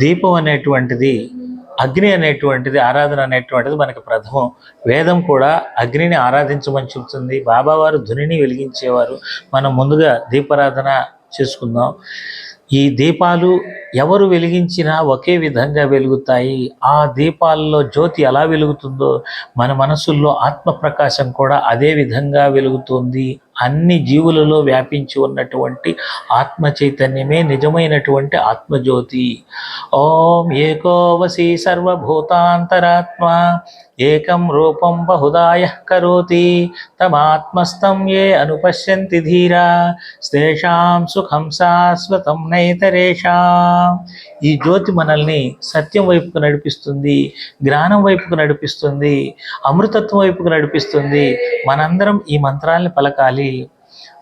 దీపం అనేటువంటిది అగ్ని అనేటువంటిది ఆరాధన అనేటువంటిది మనకి ప్రథమం. వేదం కూడా అగ్నిని ఆరాధించమని చెబుతుంది. బాబావారు ధునిని వెలిగించేవారు. మనం ముందుగా దీపారాధన చేసుకుందాం. ఈ దీపాలు ఎవరు వెలిగించినా ఒకే విధంగా వెలుగుతాయి. ఆ దీపాల్లో జ్యోతి ఎలా వెలుగుతుందో మన మనసుల్లో ఆత్మ ప్రకాశం కూడా అదే విధంగా వెలుగుతుంది. అన్ని జీవులలో వ్యాపించి ఉన్నటువంటి ఆత్మ చైతన్యమే నిజమైనటువంటి ఆత్మజ్యోతి. ఓం ఏకోవసి సర్వభూతాంతరాత్మ ఏకం రూపం బహుదాయ కరోతి తమాత్మస్థం ఏ అనుపశ్యంతి ధీరా స్తేషాం సుఖం శాశ్వతం నైతరేషాం. ఈ జ్యోతి మనల్ని సత్యం వైపుకు నడిపిస్తుంది జ్ఞానం వైపుకు నడిపిస్తుంది అమృతత్వం వైపుకు నడిపిస్తుంది. మనందరం ఈ మంత్రాల్ని పలకాలి.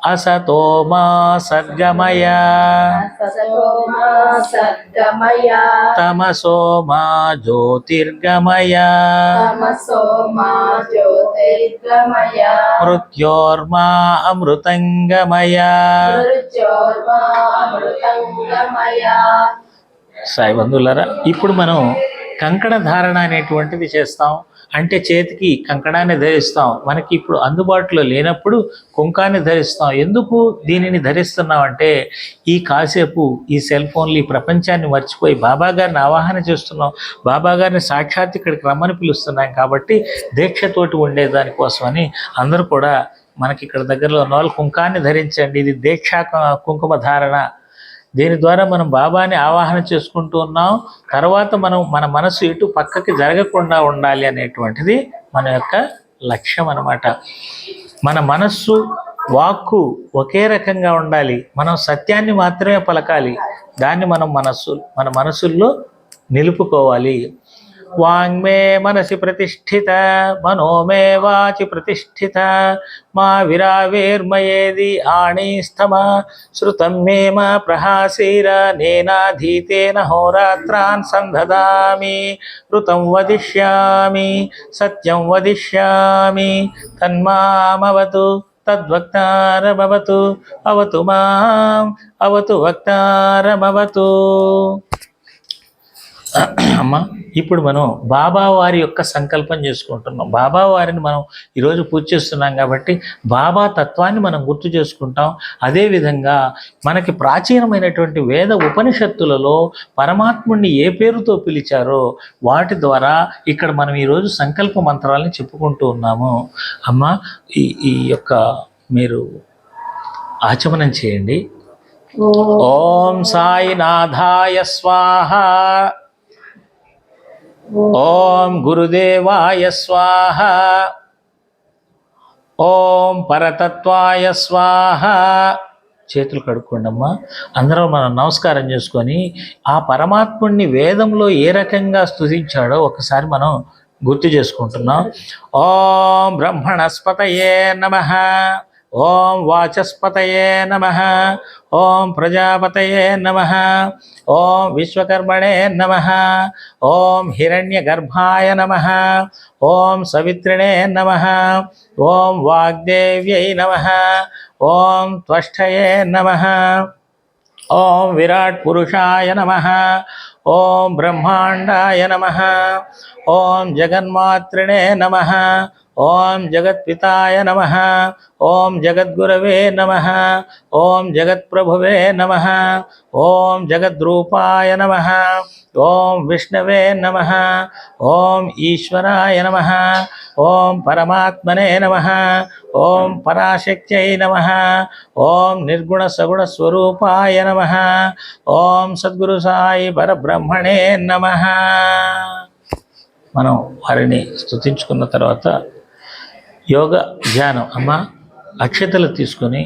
అసతో మా సద్గమయ తమసో మా జ్యోతిర్గమయ. మృత్యోర్మా అమృతంగమయ. సాయి బంధువులారా ఇప్పుడు మనం కంకణ ధారణ అనేటువంటిది చేస్తాం. అంటే చేతికి కంకణాన్ని ధరిస్తాం. మనకి ఇప్పుడు అందుబాటులో లేనప్పుడు కుంకాన్ని ధరిస్తాం. ఎందుకు దీనిని ధరిస్తున్నాం అంటే ఈ కాసేపు ఈ సెల్ ఫోన్లు ఈ ప్రపంచాన్ని మర్చిపోయి బాబా గారిని ఆవాహన చేస్తున్నాం. బాబా గారిని సాక్షాత్ ఇక్కడికి రమ్మని పిలుస్తున్నాం కాబట్టి దీక్షతోటి ఉండేదానికోసమని అందరూ కూడా మనకి ఇక్కడ దగ్గరలో ఉన్న వాళ్ళు కుంకాన్ని ధరించండి. ఇది దీక్షా కుంకుమ ధారణ. దీని ద్వారా మనం బాబాని ఆవాహన చేసుకుంటూ ఉన్నాం. తర్వాత మనం మన మనసు ఇటు పక్కకి జరగకుండా ఉండాలి అనేటువంటిది మన యొక్క లక్ష్యం అనమాట మన మనస్సు వాక్కు ఒకే రకంగా ఉండాలి. మనం సత్యాన్ని మాత్రమే పలకాలి. దాన్ని మనం మనస్సు మన మనసుల్లో నిలుపుకోవాలి. वाङ्मे मनसि प्रतिष्ठित, मनो मे वाचि प्रतिष्ठित। मा विरावेर्मयेदि आणीस्थम, श्रुतं मे मा प्रहासीर, नेनाधीतेन होरात्रान् सन्धदामि। ऋतं वदिष्यामि, सत्यं वदिष्यामि। तन्मामवतु, तद्वक्तारमवतु, अवतु माम्, अवतु वक्तारमवतु। అమ్మా ఇప్పుడు మనం బాబా వారి యొక్క సంకల్పం చేసుకుంటున్నాం. బాబా వారిని మనం ఈరోజు పూజ చేస్తున్నాం కాబట్టి బాబా తత్వాన్ని మనం గుర్తు చేసుకుంటాం. అదేవిధంగా మనకి ప్రాచీనమైనటువంటి వేద ఉపనిషత్తులలో పరమాత్ముడిని ఏ పేరుతో పిలిచారో వాటి ద్వారా ఇక్కడ మనం ఈరోజు సంకల్ప మంత్రాలని చెప్పుకుంటూ ఉన్నాము. అమ్మ ఈ ఈ యొక్క మీరు ఆచమనం చేయండి. ఓం సాయినాథాయ స్వాహ. ఓం గురుదేవాయ స్వాహ. ఓం పరతత్వాయ స్వాహ. చేతులు కడుక్కోండి అమ్మా అందరం మనం నమస్కారం చేసుకొని ఆ పరమాత్ముడిని వేదంలో ఏ రకంగా స్తుతించాడో ఒకసారి మనం గుర్తు చేసుకుంటున్నాం. ఓం బ్రహ్మణస్పతయే నమ. ఓం వాచస్పతయే నమ ఓం ప్రజాపతయే నమ ఓం విశ్వకర్మణే నమ ఓం హిరణ్యగర్భాయ నమ ఓం సవిత్రిణే నమ ఓం వాగ్దేవ్యై నమ ఓం త్వష్టయే నమ ఓం విరాట్ పురుషాయ నమ ఓం బ్రహ్మాండాయ నమ ఓం జగన్మాతృణే నమ ఓం జగత్పితాయ నమ. ఓం జగద్గురవే నమ. ఓం జగత్ప్రభువే నమ. ఓం జగద్రూపాయ నమ. ఓం విష్ణవే నమ. ఓం ఈశ్వరాయ నమ. ఓం పరమాత్మనే నమ. ఓం పరాశక్త్యై నమ. ఓం నిర్గుణ సగుణ స్వరూపాయ నమ. ఓం సద్గురు సాయి పరబ్రహ్మణే నమ. మనం వారిని స్థుతించుకున్న తర్వాత యోగ ధ్యానం. అమ్మ అక్షతలు తీసుకొని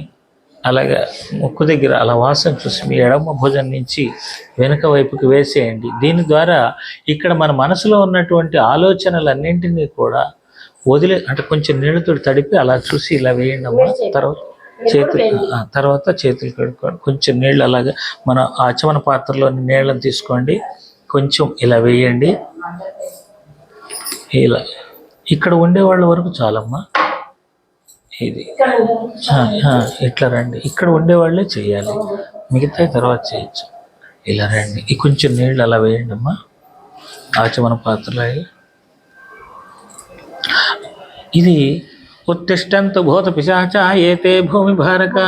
అలాగే ముక్కు దగ్గర అలా వాసన చూసి మీ ఎడమ భుజం నుంచి వెనుక వైపుకి వేసేయండి. దీని ద్వారా ఇక్కడ మన మనసులో ఉన్నటువంటి ఆలోచనలన్నింటినీ కూడా వదిలే అంటే కొంచెం నీళ్ళతో తడిపి అలా చూసి ఇలా వేయండి అమ్మ. తర్వాత చేతులు తర్వాత చేతులు కడుక్కోండి. కొంచెం నీళ్ళు అలాగా మన ఆచమన పాత్రలోని నీళ్ళని తీసుకోండి. కొంచెం ఇలా వేయండి. ఇలా ఇక్కడ ఉండే వాళ్ళ వరకు చాలమ్మా. ఇది ఇట్లా రండి. ఇక్కడ ఉండేవాళ్ళే చేయాలి. మిగతా తర్వాత చేయొచ్చు. ఇలా రండి. ఈ కొంచెం నీళ్ళు అలా వేయండి అమ్మా. ఆచమన పాత్రలో. ఇది ఉత్తిష్టంతు భూత పిశాచ ఏతే భూమి భారక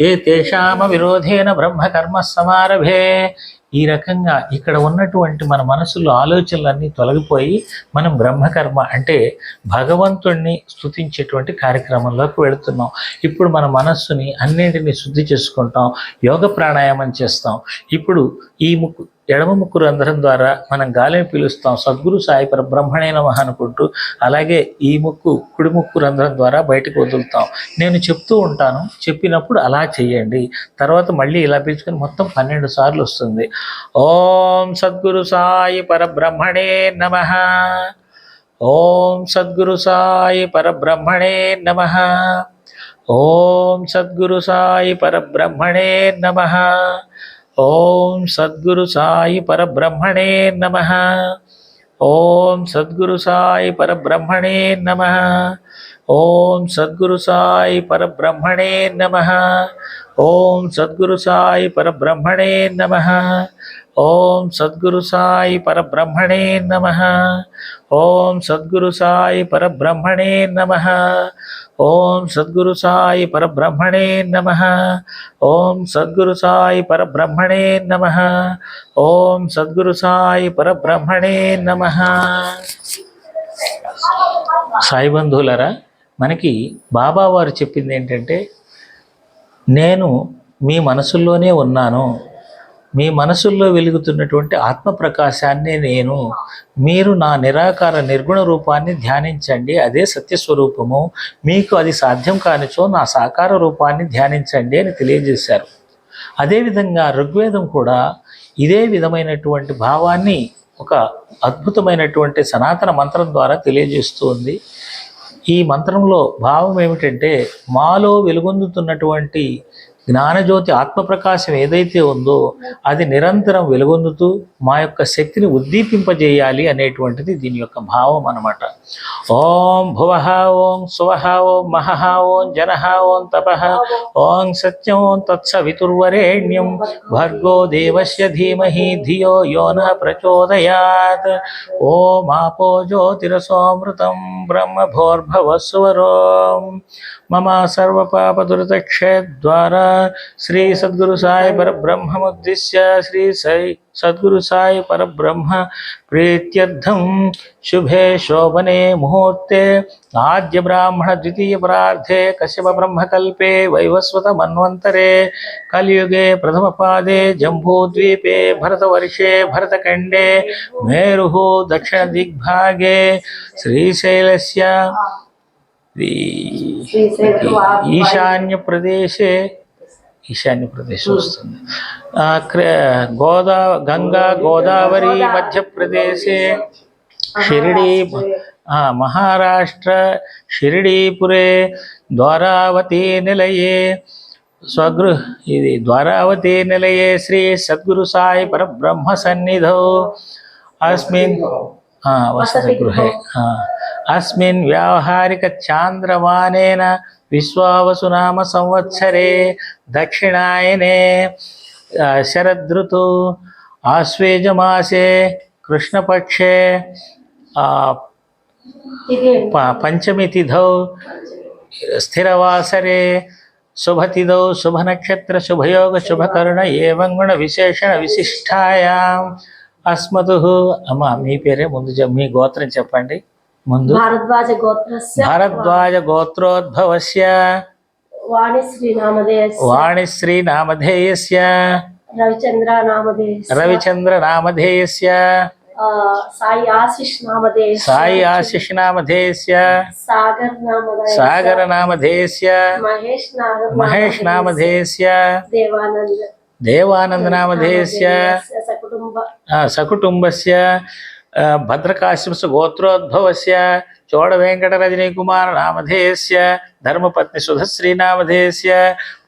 ఏ తేషామ విరోధేన బ్రహ్మకర్మ సమారభే. ఈ రకంగా ఇక్కడ ఉన్నటువంటి మన మనసులో ఆలోచనలన్నీ తొలగిపోయి మనం బ్రహ్మకర్మ అంటే భగవంతుణ్ణి స్థుతించేటువంటి కార్యక్రమంలోకి వెళుతున్నాం. ఇప్పుడు మన మనస్సుని అన్నింటినీ శుద్ధి చేసుకుంటాం యోగ ప్రాణాయామం చేస్తాం. ఇప్పుడు ఈ ముక్కు ఎడమ ముక్కు రంధ్రం ద్వారా మనం గాలిని పీలుస్తాం. సద్గురు సాయి పరబ్రహ్మణే నమ అనుకుంటూ అలాగే ఈ ముక్కు కుడి ముక్కు రంధ్రం ద్వారా బయటకు వదులుతాం. నేను చెప్తూ ఉంటాను చెప్పినప్పుడు అలా చేయండి. తర్వాత మళ్ళీ ఇలా పీల్చుకొని మొత్తం పన్నెండు సార్లు వస్తుంది. ఓం సద్గురు సాయి పరబ్రహ్మణే నమ. ఓం సద్గురు సాయి పరబ్రహ్మణే నమ. ఓం సద్గురు సాయి పరబ్రహ్మణే నమ. ఓం సద్గురు సాయి పరబ్రహ్మణే నమ. ఓం సద్గురు సాయి పరబ్రహ్మణే నమ. ఓం సద్గురు సాయి పరబ్రహ్మణే నమ. ఓం సద్గురు సాయి పరబ్రహ్మణే నమ. ఓం సద్గురు సాయి పరబ్రహ్మణే నమ. ఓం సద్గురు సాయి పరబ్రహ్మణే నమ. ఓం సద్గురు సాయి పరబ్రహ్మణే నమ. ఓం సద్గురు సాయి పరబ్రహ్మణే నమ. ఓం సద్గురు సాయి పరబ్రహ్మణే నమ. సాయి బంధువులరా మనకి బాబా వారు చెప్పింది ఏంటంటే నేను మీ మనసుల్లోనే ఉన్నాను. మీ మనసుల్లో వెలుగుతున్నటువంటి ఆత్మ ప్రకాశాన్ని నేను మీరు నా నిరాకార నిర్గుణ రూపాన్ని ధ్యానించండి. అదే సత్యస్వరూపము. మీకు అది సాధ్యం కానిచో నా సాకార రూపాన్ని ధ్యానించండి అని తెలియజేశారు. అదేవిధంగా ఋగ్వేదం కూడా ఇదే విధమైనటువంటి భావాన్ని ఒక అద్భుతమైనటువంటి సనాతన మంత్రం ద్వారా తెలియజేస్తుంది ఈ మంత్రంలో భావం ఏమిటంటే మాలో వెలుగొందుతున్నటువంటి జ్ఞానజ్యోతి ఆత్మప్రకాశం ఏదైతే ఉందో అది నిరంతరం వెలుగొందుతూ మా యొక్క శక్తిని ఉద్దీపింపజేయాలి అనేటువంటిది దీని యొక్క భావం అనమాట ఓం భువః ఓం సువః ఓం మహః ఓం జనః ఓం తపః ఓం సత్యం ఓం తత్సవితుర్వరేణ్యం భర్గో దేవస్య ధీమహి ధియో యోన ప్రచోదయాత్. ఓం ఆపో జ్యోతిరసోమృతం బ్రహ్మభోర్భవస్వరోం मम सर्वपापदुरतक्षेद्वारा श्रीसद्गुरुसाय द्वारा श्री सद्गुरुसाय परब्रह्म प्रीत्यर्थं शुभे शोभने मुहूर्ते आद्यब्राह्मणद्वितीयपरार्धे कश्यपब्रह्मकल्पे वैवस्वतमन्वन्तरे कलियुगे प्रथमपादे जम्बूद्वीपे भरतवर्षे मेरु मेरुः दक्षिणदिग्भागे श्रीशैलस्य ఈశాన్య ప్రదేశే ఈశాన్య ప్రదేశ్ వస్తుంది. గోదా గంగా గోదావరి మధ్యప్రదేశే షిరిడి మహారాష్ట్ర. షిరిడీపురే ద్వారావతి నిలయే స్వగృ ఇది ద్వారావతి నిలయే శ్రీ సద్గురు సాయి పరబ్రహ్మ సన్నిధౌ. అస్మిన్ వసతి గృహే అస్మిన్ వ్యావహారిక చాంద్రమానేన విశ్వావసునామ సంవత్సరే దక్షిణాయనే శరదృతు ఆశ్వేజమాసే కృష్ణపక్షే ఆ, పంచమి తిథౌ స్థిరవాసరే శుభతిథౌ శుభనక్షత్ర శుభయోగ శుభకరుణ ఏవం గుణ విశేషణ విశిష్టాయాం అస్మతు అమ్మ మీ పేరే ముందు మీ గోత్రం చెప్పండి. भारद्वाज भारद्वाजगोत्रोद्भवस्य वाणिश्रीनामधेयस्य। वाणिश्रीनामधेयस्य। रविचन्द्रनामधेयस्य। रविचन्द्रनामधेयस्य। साई आशीष नामधेय नामधेयस्य सागर सागर नामधेयस्य महेश नामधेयस्य देवानंद देवानंद नामधेयस्य सकुटुंब सकुटुंबस्य భద్రకాశ్యంస గోత్రోద్భవస్య చోడవేంకటరజనీకుమార నామధేయస్య ధర్మపత్ని సుధశ్రీనామధేయస్య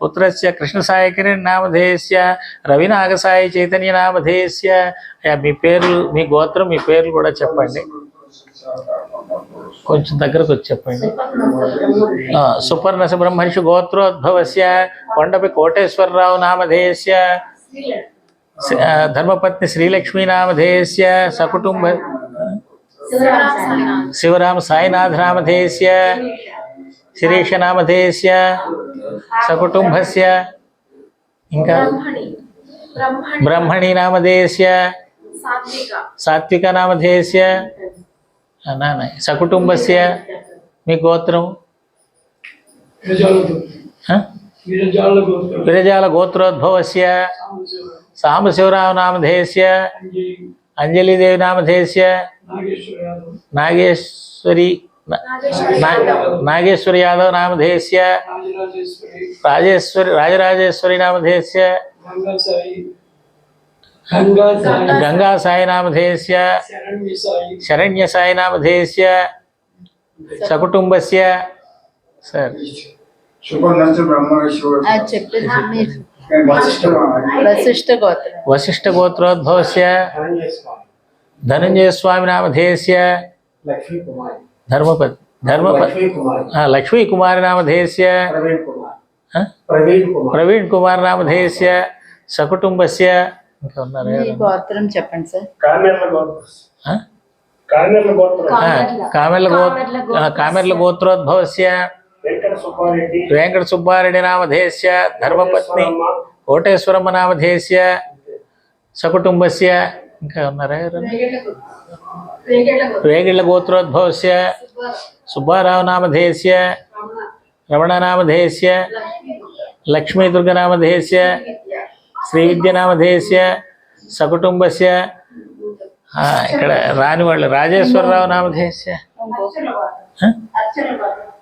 పుత్రస్య కృష్ణసాయికిరణ్ నామధేయస్య రవినాగసాయి చైతన్య నామధేయస్య మీ పేర్లు మీ గోత్రం మీ పేర్లు కూడా చెప్పండి. కొంచెం దగ్గరకు వచ్చి చెప్పండి. సుపర్ణ బ్రహ్మర్షి గోత్రోద్భవస్య కొండపి కోటేశ్వరరావు నామధేయస్య శ్రీ- ఆ, ధర్మపత్ని శ్రీలక్ష్మీనామధేయస్య సకుటుంబ శివరామ సాయినాథనామధేయస్య శిరీషనామధేయస్య సకుటుంబస్య ఇంకా బ్రహ్మణి నామధేయస్య సాత్విక నామధేయస్య ఆ, నాన్న సకుటుంబస్య మీ గోత్రం ఆ? విరజాల గోత్రోద్భవస్య సాంబశివరామ నామధేయస్య అంజలిదేవి నామధేయస్య నాగేశ్వరి నా- నా- నాగేశ్వరి యాదవ్ నామధేయస్య రాజేశ్వరి రాజరాజేశ్వరి నామధేయస్య గంగా సాయి నామధేయస్య శరణ్య సాయి నామధేయస్య సకుటుంబస్య సార్ శుభనస్సు బ్రహ్మేశ్వర చెప్పేది మీరు వశిష్ఠ వశిష్ఠ గోత్రం వశిష్ఠ గోత్రోద్భవస్య ధనంజయ స్వామి నామధేయస్య లక్ష్మీ కుమారి ధర్మపతి ధర్మపతి లక్ష్మీ కుమారి ఆ, లక్ష్మీ కుమారి నామధేయస్య ప్రవీణ్ కుమార్ ఆ? ప్రవీణ్ కుమార్ ప్రవీణ్ కుమార్ నామధేయస్య సకుటుంబస్య ఇంకా ఉన్నారు మీ ఎవరు? గోత్రం చెప్పండి సార్ కామెర్ల గోత్రం ఆ? కామెర్ల గోత్రం ఆ, కామెర్ల గో ఆ, కామెర్ల గోత్రోద్భవస్య వెంకట సుబ్బారెడ్డి నామధేయస్య ధర్మపత్ని కోటేశ్వరమ్మ నామధేయస్య సకుటుంబస్య ఇంకా ఉన్నారా? వేగిళ్ళ గోత్రోద్భవస్య సుబ్బారావు నామధేయస్య రమణ నామధేయస్య లక్ష్మీదుర్గ నామధేయస్య శ్రీవిద్య నామధేయస్య సకుటుంబస్య ఇక్కడ రాని వాళ్ళు రాజేశ్వరరావు నామధేయస్య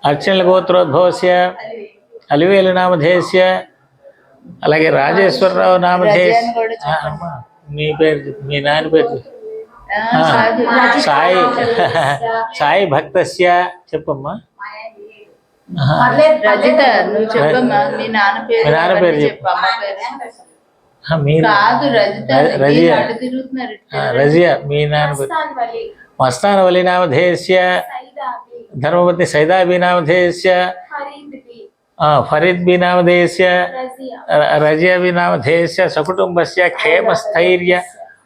ఆ? అర్చనల గోత్రోద్భవస్య అలివేలు నామధేయస్య అలాగే రాజేశ్వరరావు అమ్మా, మీ పేరు మీ నాన్న పేరు. సాయి సాయి భక్తస్య చెప్పమ్మా. రజిత నువ్వు చెప్పమ్మా మీ నాన్న పేరు మీ నాన్న పేరు చెప్పు. రజియ. మీ నాన్న పేరు మస్తాన్ వలి నామధేయస్య धर्मवती सैदा भी नामधेयस्य फरीद भी नामधेयस्य रजिया भी नामधेयस्य क्षेम क्षेमस्थैर्य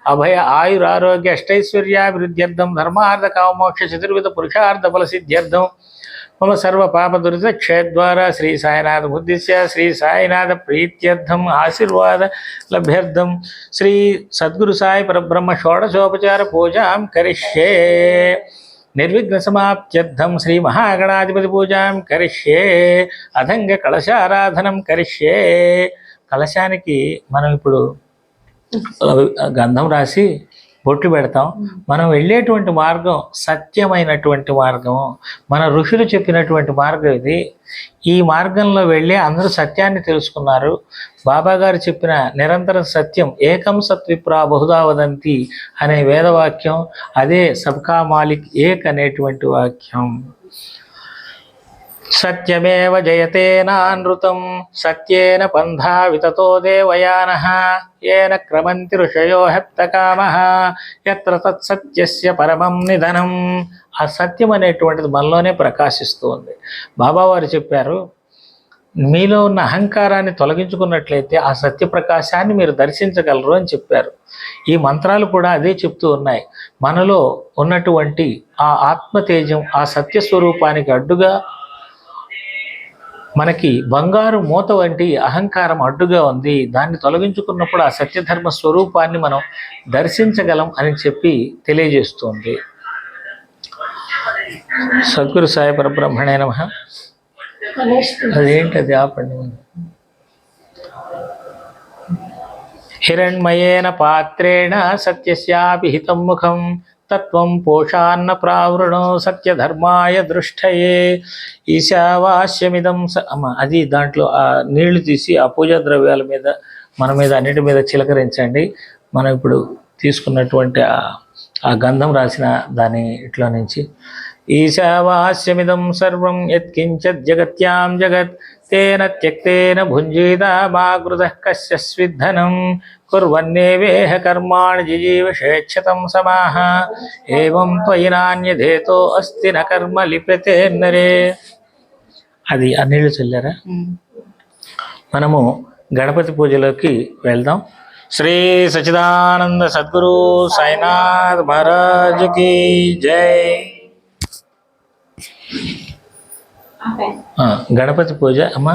अभय आयुरारोग्य अष्टैश्वर्याभिवृद्ध्यर्थं धर्मार्थकामोक्षचतुर्विधपुरुषार्थफलसिद्ध्यर्थं मम लर्थ श्री सद्गुसाई पर ब्रह्मोडोपचार पूजा करिष्ये। సర్వ పాప దురిత క్షయద్వారా శ్రీ సాయినాథ బుద్ధిస్య శ్రీ సాయినాథ ప్రీత్యర్థం ఆశీర్వాద లభ్యర్థం శ్రీ సద్గురు సాయి పరబ్రహ్మ షోడశోపచార పూజాం కరిష్యే నిర్విఘ్న సమాప్త్యర్థం శ్రీ మహాగణాధిపతి పూజాం కరిష్యే అధంగ కలశారాధనం కరిష్యే. కలశానికి మనం ఇప్పుడు గంధం రాసి బొట్లు పెడతాం. మనం వెళ్ళేటువంటి మార్గం సత్యమైనటువంటి మార్గం. మన ఋషులు చెప్పినటువంటి మార్గం ఇది. ఈ మార్గంలో వెళ్ళి అందరూ సత్యాన్ని తెలుసుకున్నారు. బాబా గారు చెప్పిన నిరంతర సత్యం ఏకం సత్విప్రా బహుదా వదంతి అనే వేదవాక్యం అదే సబ్కా మాలిక్ ఏక్ అనేటువంటి వాక్యం. సత్యమేవ జయతే నానృతం సత్యేన పంథా వితతో దేవయాన ఏన క్రమంతి ఋషయో హెప్తకామ ఎత్ర తత్సత్యస్య పరమం నిధనం. ఆ సత్యం అనేటువంటిది మనలోనే ప్రకాశిస్తూ ఉంది బాబావారు చెప్పారు మీలో ఉన్న అహంకారాన్ని తొలగించుకున్నట్లయితే ఆ సత్య ప్రకాశాన్ని మీరు దర్శించగలరు అని చెప్పారు. ఈ మంత్రాలు కూడా అదే చెప్తూ ఉన్నాయి. మనలో ఉన్నటువంటి ఆ ఆత్మతేజం ఆ సత్య స్వరూపానికి అడ్డుగా మనకి బంగారు మూత వంటి అహంకారం అడ్డుగా ఉంది. దాన్ని తొలగించుకున్నప్పుడు ఆ సత్యధర్మ స్వరూపాన్ని మనం దర్శించగలం అని చెప్పి తెలియజేస్తుంది. సద్గురు సాయి పరబ్రహ్మణే నమ. అదేంటది? ఆపండి హిరణ్మయేన పాత్రేణ సత్యస్యాపి హితం ముఖం. తత్వం పోషాన్న ప్రావృణో సత్యధర్మాయ దృష్టయే. ఈశావాస్యమిదం స అది దాంట్లో ఆ నీళ్ళు తీసి ఆ పూజా ద్రవ్యాల మీద మన మీద అన్నిటి మీద చిలకరించండి. మనం ఇప్పుడు తీసుకున్నటువంటి ఆ- ఆ గంధం రాసిన దాని ఇట్లో నుంచి ఈశావాస్యమిదం సర్వం యత్కించత్ జగత్యాం జగత్ తేన త్యక్తేన భుంజీత మాగృత కస్య స్విద్ధనం కుర్వన్నేవేహ కర్మాణి జిజీవషేక్షతం సమాహ ఏవం త్వయి నాణ్యధేతో అస్తి న కర్మ లిప్యతే నరే అది ఆ నీళ్ళు చల్లారా మనము గణపతి పూజలోకి వెళ్దాం. శ్రీ సచిదానంద సద్గురు సాయినాథ్ మహారాజ్కి జై ఆ, గణపతి పూజ అమ్మ